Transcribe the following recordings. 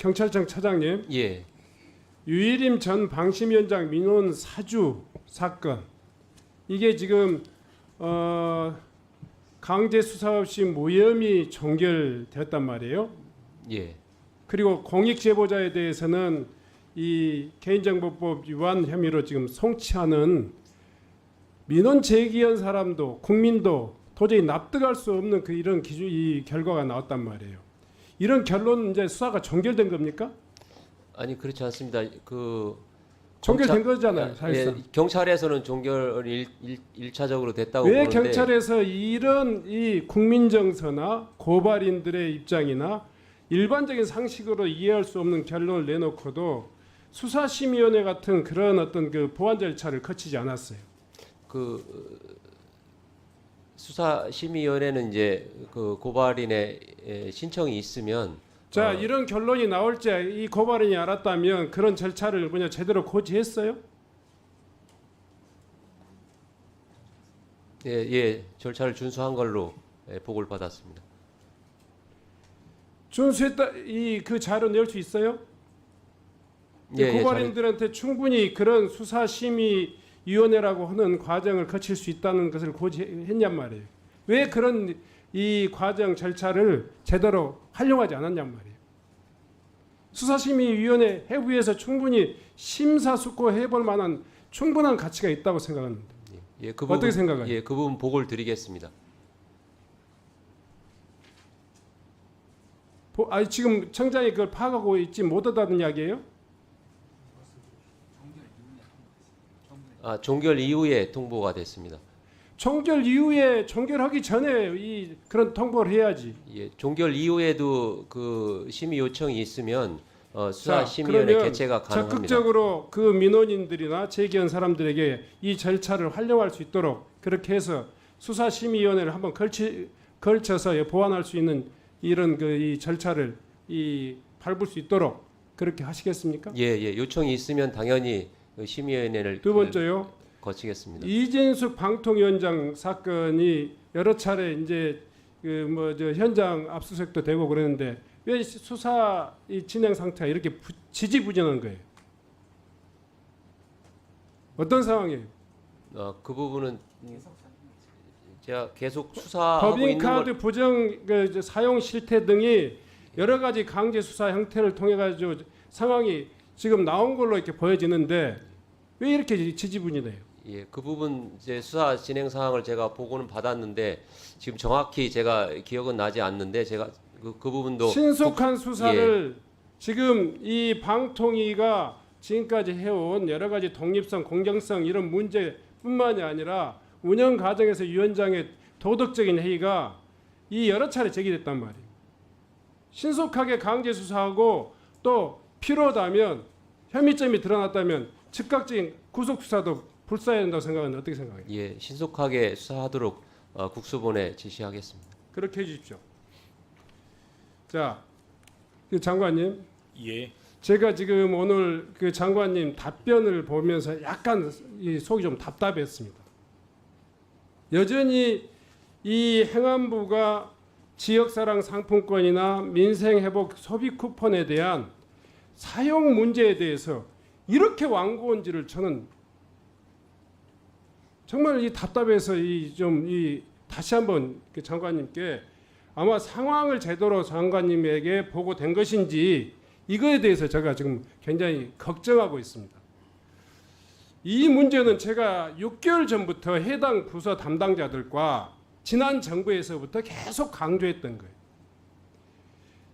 경찰청 차장님, 예, 유일임 전 방심위원장 민원 사주 사건 이게 지금 어, 강제 수사 없이 무혐의 종결되었단 말이에요. 예, 그리고 공익 제보자에 대해서는 이 개인정보법 위반 혐의로 지금 송치하는 민원 제기한 사람도 국민도 도저히 납득할 수 없는 그 이런 기준 이 결과가 나왔단 말이에요. 이런 결론은 이제 수사가 종결된 겁니까? 아니 그렇지 않습니다. 그 종결된 거잖아요, 사실상. 예, 경찰에서는 종결이 일, 일, 일차적으로 됐다고 왜 보는데 경찰에서 이런 이 국민 정서나 고발인들의 입장이나 일반적인 상식으로 이해할 수 없는 결론을 내놓고도 수사심의위원회 같은 그런 어떤 그 보완 절차를 거치지 않았어요. 그 어, 수사심의위원회는 이제 그 고발인의 예, 신청이 있으면 자 어. 이런 결론이 나올 때이 고발인이 알았다면 그런 절차를 뭐냐 제대로 고지했어요? 예, 예 절차를 준수한 걸로 예, 보고를 받았습니다. 준수했다 이 그 자료 낼 수 있어요? 예, 예, 고발인들한테 충분히 그런 수사심의 위원회라고 하는 과정을 거칠 수 있다는 것을 고지했냔 말이에요. 왜 그런 이 과정 절차를 제대로 활용하지 않았냔 말이에요. 수사심의위원회 해부에서 충분히 심사숙고해볼 만한 충분한 가치가 있다고 생각합니다. 예, 예, 그 부분, 어떻게 생각해요? 예, 그 부분 보고를 드리겠습니다. 보- 아니 지금 청장이 그걸 파악하고 있지 못하다는 이야기예요? 아 종결 이후에 통보가 됐습니다. 종결 이후에 종결하기 전에 이 그런 통보를 해야지. 예, 종결 이후에도 그 심의 요청이 있으면 어, 수사 자, 심의위원회 그러면 개최가 가능합니다. 적극적으로 그 민원인들이나 제기한 사람들에게 이 절차를 활용할 수 있도록 그렇게 해서 수사 심의위원회를 한번 걸치, 걸쳐서 보완할 수 있는 이런 그 이 절차를 이 밟을 수 있도록 그렇게 하시겠습니까? 예, 예, 요청이 있으면 당연히 그 심의위원회를 두 번째요. 거치겠습니다. 이진숙 방통위원장 사건이 여러 차례 이제 그 뭐 저 현장 압수수색도 되고 그러는데 왜 수사 이 진행 상태가 이렇게 부- 지지부진한 거예요? 어떤 상황이에요? 어, 그 부분은 제가 계속 수사하고 있는 걸 법인카드 부정 그 사용 실태 등이 여러 가지 강제 수사 형태를 통해 가지고 상황이 지금 나온 걸로 이렇게 보여지는데 왜 이렇게 지지부진해요? 예, 그 부분 이제 수사 진행 상황을 제가 보고는 받았는데 지금 정확히 제가 기억은 나지 않는데 제가 그, 그 부분도 신속한 수사를 지금 이 방통위가 지금까지 해온 여러 가지 독립성, 공정성 이런 문제뿐만이 아니라 운영 과정에서 위원장의 도덕적인 회의가 이 여러 차례 제기됐단 말이에요. 신속하게 강제 수사하고 또 필요하다면 혐의점이 드러났다면 즉각적인 구속 수사도 불사해야 된다고 생각하는 어떻게 생각해요? 예, 신속하게 수사하도록 어, 국수본에 지시하겠습니다. 그렇게 해주십시오. 자, 그 장관님. 예. 제가 지금 오늘 그 장관님 답변을 보면서 약간 이 속이 좀 답답했습니다. 여전히 이 행안부가 지역사랑 상품권이나 민생회복 소비 쿠폰에 대한 사용 문제에 대해서 이렇게 완고한지를 저는 정말 이 답답해서 이좀이 다시 한번 그 장관님께 아마 상황을 제대로 장관님에게 보고된 것인지 이거에 대해서 제가 지금 굉장히 걱정하고 있습니다. 이 문제는 제가 6개월 전부터 해당 부서 담당자들과 지난 정부에서부터 계속 강조했던 거예요.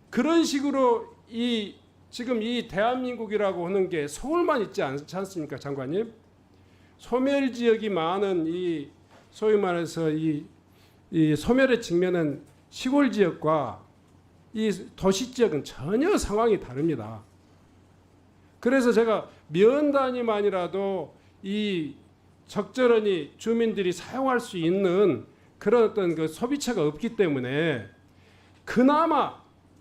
그런 식으로 이 지금 이 대한민국이라고 하는 게 서울만 있지 않지 않습니까, 장관님? 소멸 지역이 많은 이 소위 말해서 이, 이 소멸에 직면한 시골 지역과 이 도시 지역은 전혀 상황이 다릅니다. 그래서 제가 면 단위만이라도 이 적절하니 주민들이 사용할 수 있는 그런 어떤 그 소비처가 없기 때문에 그나마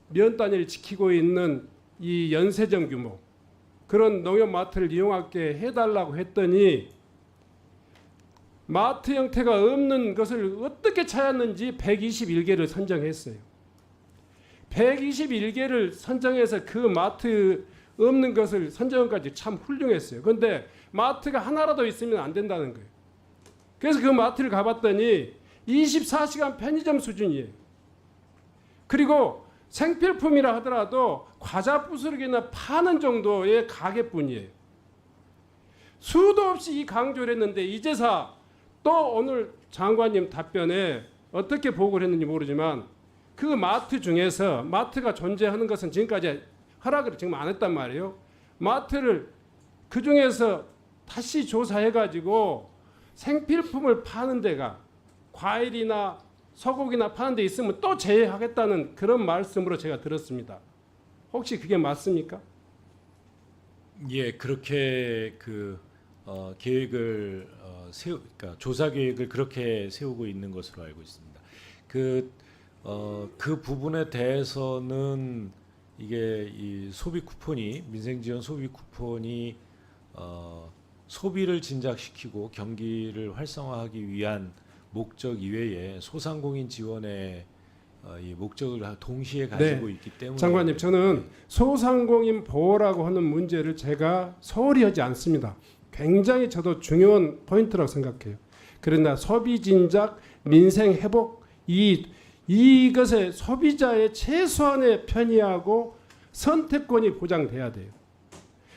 면 단위를 지키고 있는 이 연세정 규모 그런 농협 마트를 이용하게 해달라고 했더니 마트 형태가 없는 것을 어떻게 찾았는지 121개를 선정했어요. 121개를 선정해서 그 마트 없는 것을 선정까지 참 훌륭했어요. 근데 마트가 하나라도 있으면 안 된다는 거예요. 그래서 그 마트를 가봤더니 24시간 편의점 수준이에요. 그리고 생필품이라 하더라도 과자 부스러기나 파는 정도의 가게뿐이에요. 수도 없이 이 강조를 했는데 이제사 또 오늘 장관님 답변에 어떻게 보고를 했는지 모르지만 그 마트 중에서 마트가 존재하는 것은 지금까지 허락을 지금 안 했단 말이에요. 마트를 그 중에서 다시 조사해 가지고 생필품을 파는 데가 과일이나 소고기나 파는 데 있으면 또 제외하겠다는 그런 말씀으로 제가 들었습니다. 혹시 그게 맞습니까? 예, 그렇게 그 어, 계획을 어, 세우, 그러니까 조사 계획을 그렇게 세우고 있는 것으로 알고 있습니다. 그, 어, 그 부분에 대해서는 이게 이 소비 쿠폰이 민생 지원 소비 쿠폰이 어, 소비를 진작시키고 경기를 활성화하기 위한 목적 이외에 소상공인 지원의 어, 이 목적을 다 동시에 가지고 있기 때문에 네. 장관님 저는 소상공인 보호라고 하는 문제를 제가 소홀히 하지 않습니다. 굉장히 저도 중요한 포인트라고 생각해요. 그러나 소비 진작, 민생 회복 이 이것에 소비자의 최소한의 편의하고 선택권이 보장돼야 돼요.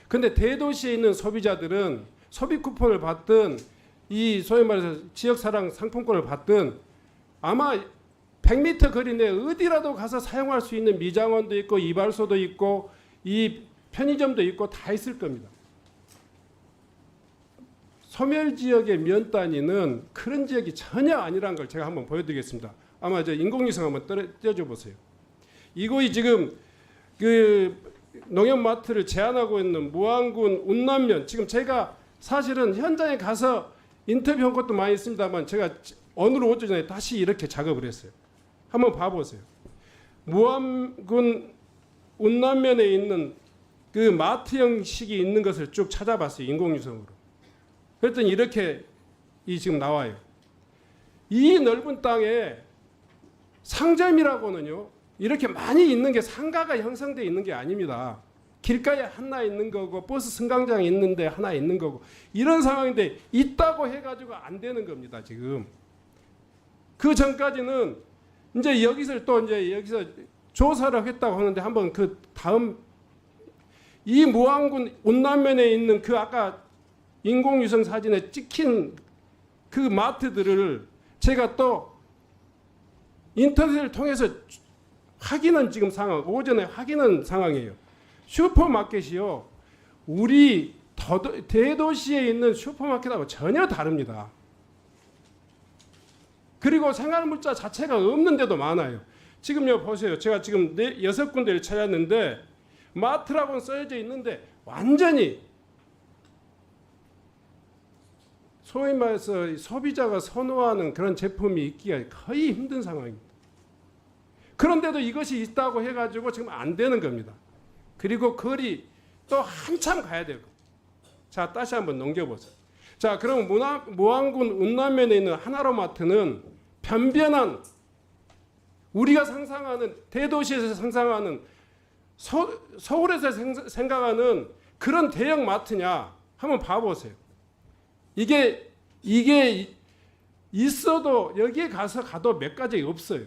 근데 대도시에 있는 소비자들은 소비 쿠폰을 받든 이 소위 말해서 지역 사랑 상품권을 받든 아마 100m 거리 내 어디라도 가서 사용할 수 있는 미장원도 있고 이발소도 있고 이 편의점도 있고 다 있을 겁니다. 소멸 지역의 면 단위는 그런 지역이 전혀 아니라는 걸 제가 한번 보여드리겠습니다. 아마 저 인공위성 한번 띄워줘 보세요. 이곳이 지금 그 농협마트를 제한하고 있는 무안군 운남면 지금 제가 사실은 현장에 가서 인터뷰한 것도 많이 있습니다만 제가 오늘 오전에 다시 이렇게 작업을 했어요. 한번 봐보세요. 무안군 운남면에 있는 그 마트 형식이 있는 것을 쭉 찾아봤어요. 인공위성으로. 그랬더니 이렇게 이 지금 나와요. 이 넓은 땅에 상점이라고는요. 이렇게 많이 있는 게 상가가 형성돼 있는 게 아닙니다. 길가에 하나 있는 거고 버스 승강장에 있는데 하나 있는 거고 이런 상황인데 있다고 해가지고 안 되는 겁니다 지금. 그 전까지는 이제 여기서 또 이제 여기서 조사를 했다고 하는데 한번 그 다음 이 무안군 운남면에 있는 그 아까 인공위성 사진에 찍힌 그 마트들을 제가 또 인터넷을 통해서 확인한 지금 상황 오전에 확인한 상황이에요. 슈퍼마켓이요. 우리 더도, 대도시에 있는 슈퍼마켓하고 전혀 다릅니다. 그리고 생활물자 자체가 없는 데도 많아요. 지금요 보세요. 제가 지금 네 여섯 군데를 찾았는데 마트라고는 써져 있는데 완전히 소위 말해서 소비자가 선호하는 그런 제품이 있기가 거의 힘든 상황입니다. 그런데도 이것이 있다고 해가지고 지금 안 되는 겁니다. 그리고 거리 또 한참 가야 되고. 자, 다시 한번 넘겨보세요. 자, 그럼 문화, 무안군 운남면에 있는 하나로마트는 변변한 우리가 상상하는 대도시에서 상상하는 서, 서울에서 생- 생각하는 그런 대형 마트냐 한번 봐보세요. 이게 이게 있어도 여기에 가서 가도 몇 가지 없어요.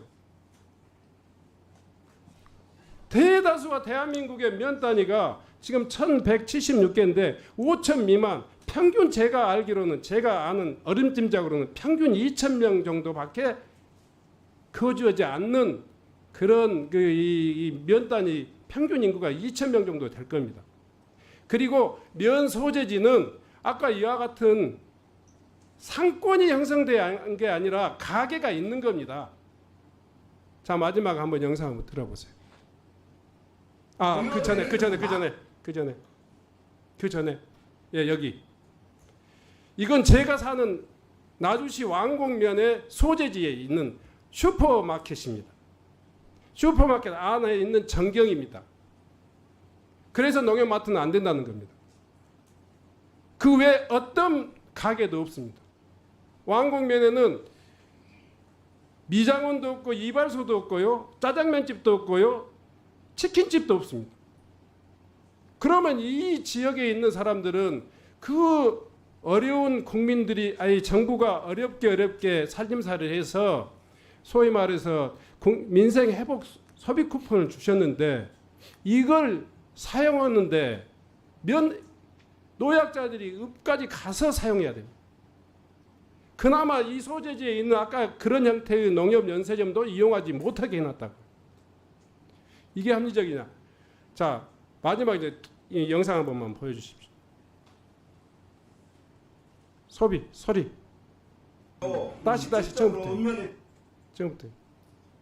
대다수가 대한민국의 면 단위가 지금 1176개인데 5천 미만 평균 제가 알기로는 제가 아는 어림짐작으로는 평균 2천 명 정도밖에 거주하지 않는 그런 그 이면 단위 평균 인구가 2천 명 정도 될 겁니다. 그리고 면 소재지는 아까 이와 같은 상권이 형성된 게 아니라 가게가 있는 겁니다. 자 마지막 한번 영상 한번 들어보세요. 아 그 전에 그 전에 그 전에 그 전에 그 전에 예 여기 이건 제가 사는 나주시 왕곡면의 소재지에 있는 슈퍼마켓입니다. 슈퍼마켓 안에 있는 전경입니다. 그래서 농협마트는 안 된다는 겁니다. 그외 어떤 가게도 없습니다. 왕곡면에는 미장원도 없고 이발소도 없고요. 짜장면집도 없고요. 치킨집도 없습니다. 그러면 이 지역에 있는 사람들은 그 어려운 국민들이 아니 정부가 어렵게 어렵게 살림살이를 해서 소위 말해서 국- 민생 회복 소비 쿠폰을 주셨는데 이걸 사용하는데 면 노약자들이 읍까지 가서 사용해야 됩니다. 그나마 이 소재지에 있는 아까 그런 형태의 농협 연세점도 이용하지 못하게 해놨다고. 이게 합리적이냐? 자 마지막 이제 이 영상 한 번만 보여주십시오. 소비 소리 다시 다시 처음부터 처음부터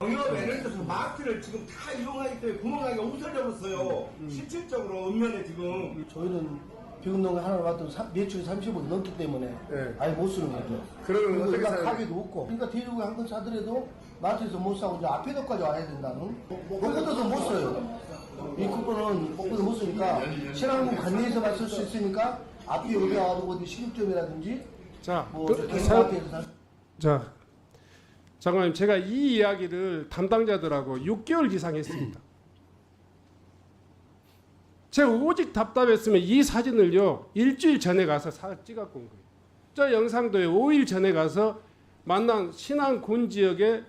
영업에는 있어서 마트를 지금 다 이용하기 때문에 구멍나게 옷을 접었어요. 실질적으로 읍면에 지금 저희는 비금농 하나를 받도 사- 매출이 30억 넘기 때문에 네. 아예 못 쓰는 거죠. 그러면 그리고 어떻게 일반 사요? 가게도 없고. 그러니까 대륙에 한건 사더라도 마트에서 못 사고 이제 앞에도까지 와야 된다는. 목포도도 못 써요. 이 쿠폰은 목포도 못 쓰니까 신항문 관내에서만 쓸 수 있으니까 앞에 여기 와가지고 어디 식육점이라든지 자, 뭐 그, 개인 사- 마트에서 살 자, 장관님 제가 이 이야기를 담당자들하고 6개월 이상 했습니다. 제가 오직 답답했으면 이 사진을요 일주일 전에 가서 사, 온 거예요. 저 영상도에 5일 전에 가서 만난 신안 군 지역의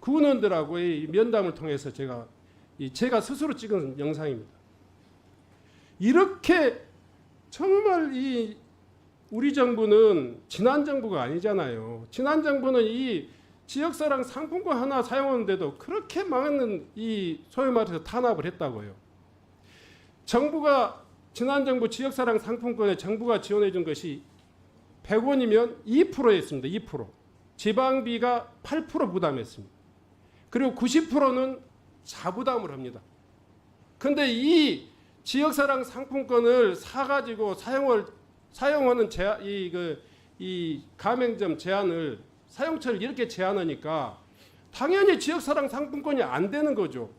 군원들하고의 면담을 통해서 제가 이 제가 스스로 찍은 영상입니다. 이렇게 정말 이 우리 정부는 지난 정부가 아니잖아요. 지난 정부는 이 지역사랑 상품권 하나 사용하는데도 그렇게 많은 이 소위 말해서 탄압을 했다고요. 정부가 지난 정부 지역사랑 상품권에 정부가 지원해 준 것이 100원이면 2%였습니다. 2%. 지방비가 8% 부담했습니다. 그리고 90%는 자부담을 합니다. 근데 이 지역사랑 상품권을 사가지고 사용을 사용하는 제한, 이, 그, 이 가맹점 제한을 사용처를 이렇게 제한하니까 당연히 지역사랑 상품권이 안 되는 거죠.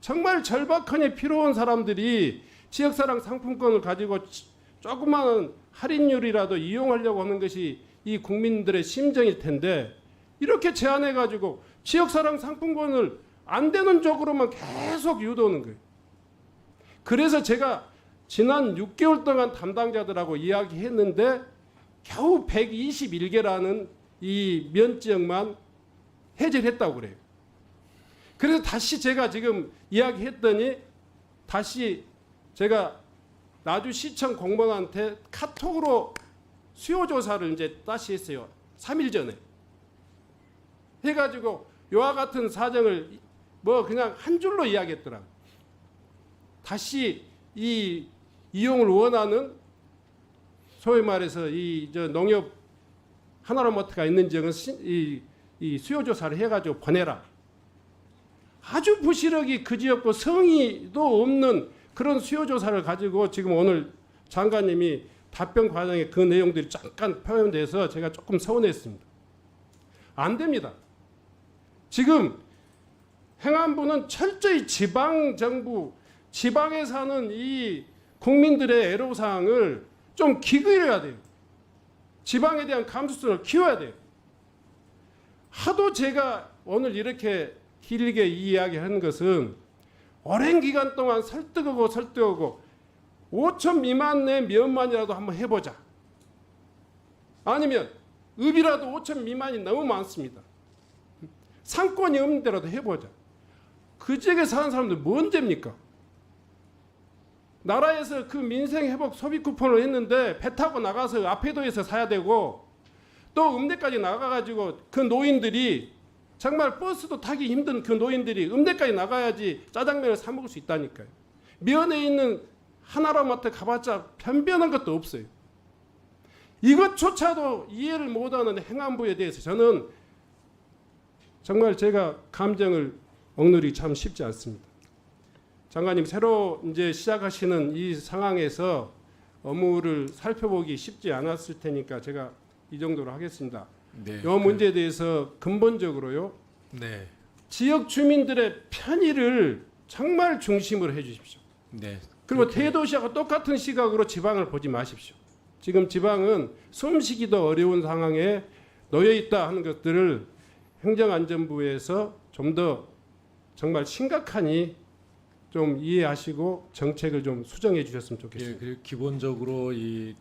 정말 절박하니 필요한 사람들이 지역사랑 상품권을 가지고 치- 조그마한 할인율이라도 이용하려고 하는 것이 이 국민들의 심정일 텐데 이렇게 제한해 가지고 지역사랑 상품권을 안 되는 쪽으로만 계속 유도하는 거예요. 그래서 제가 지난 6개월 동안 담당자들하고 이야기했는데 겨우 121개라는 이 면지역만 해제를 했다고 그래요. 그래서 다시 제가 지금 이야기했더니 다시 제가 나주 시청 공무원한테 카톡으로 수요 조사를 이제 다시 했어요. 3일 전에. 해가지고 요와 같은 사정을 뭐 그냥 한 줄로 이야기했더라. 다시 이 이용을 원하는 소위 말해서 이 저 농협 하나로마트가 있는 지역은 이 수요 조사를 해가지고 보내라. 아주 부실하기 그 지역고 성의도 없는 그런 수요 조사를 가지고 지금 오늘 장관님이 답변 과정에 그 내용들이 잠깐 표현돼서 제가 조금 서운했습니다. 안 됩니다. 지금 행안부는 철저히 지방 정부, 지방에 사는 이 국민들의 애로사항을 좀 기울여야 돼요. 지방에 대한 감수성을 키워야 돼요. 하도 제가 오늘 이렇게 길게 이 이야기하는 것은 오랜 기간 동안 설득하고 설득하고 5천 미만 내 면만이라도 한번 해보자. 아니면 읍이라도 5천 미만이 너무 많습니다. 상권이 없는 데라도 해보자. 그 지역에 사는 사람들 뭔 죄입니까? 나라에서 그 민생 회복 소비 쿠폰을 했는데 배 타고 나가서 앞에도에서 사야 되고 또 음대까지 나가가지고 그 노인들이 정말 버스도 타기 힘든 그 노인들이 음대까지 나가야지 짜장면을 사 먹을 수 있다니까요. 면에 있는 하나로마트 가봤자 변변한 것도 없어요. 이것조차도 이해를 못하는 행안부에 대해서 저는 정말 제가 감정을 억누르기 참 쉽지 않습니다. 장관님 새로 이제 시작하시는 이 상황에서 업무를 살펴보기 쉽지 않았을 테니까 제가 이 정도로 하겠습니다. 네. 이 문제에 대해서 근본적으로요 네. 지역 주민들의 편의를 정말 중심으로 해주십시오. 네. 그리고 대도시하고 똑같은 시각으로 지방을 보지 마십시오. 지금 지방은 숨쉬기도 어려운 상황에 놓여 있다 하는 것들을 행정안전부에서 좀 더 정말 심각하니 좀 이해하시고 정책을 좀 수정해 주셨으면 예, 좋겠습니다. 그리고 기본적으로 이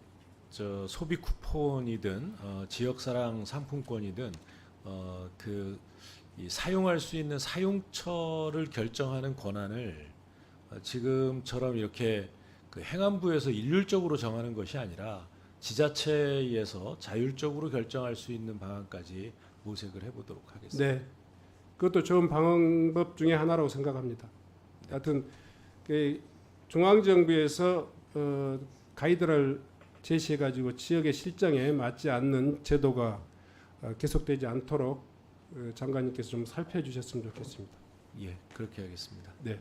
저 소비 쿠폰이든 어, 지역사랑 상품권이든 어, 그이 사용할 수 있는 사용처를 결정하는 권한을 어, 지금처럼 이렇게 그 행안부에서 일률적으로 정하는 것이 아니라 지자체에서 자율적으로 결정할 수 있는 방안까지 모색을 해보도록 하겠습니다. 네, 그것도 좋은 방법 중에 하나라고 생각합니다. 하여튼 그 중앙정부에서 어, 가이드를 제시해가지고 지역의 실정에 맞지 않는 제도가 어, 계속되지 않도록 어, 장관님께서 좀 살펴주셨으면 좋겠습니다. 예, 그렇게 하겠습니다. 네.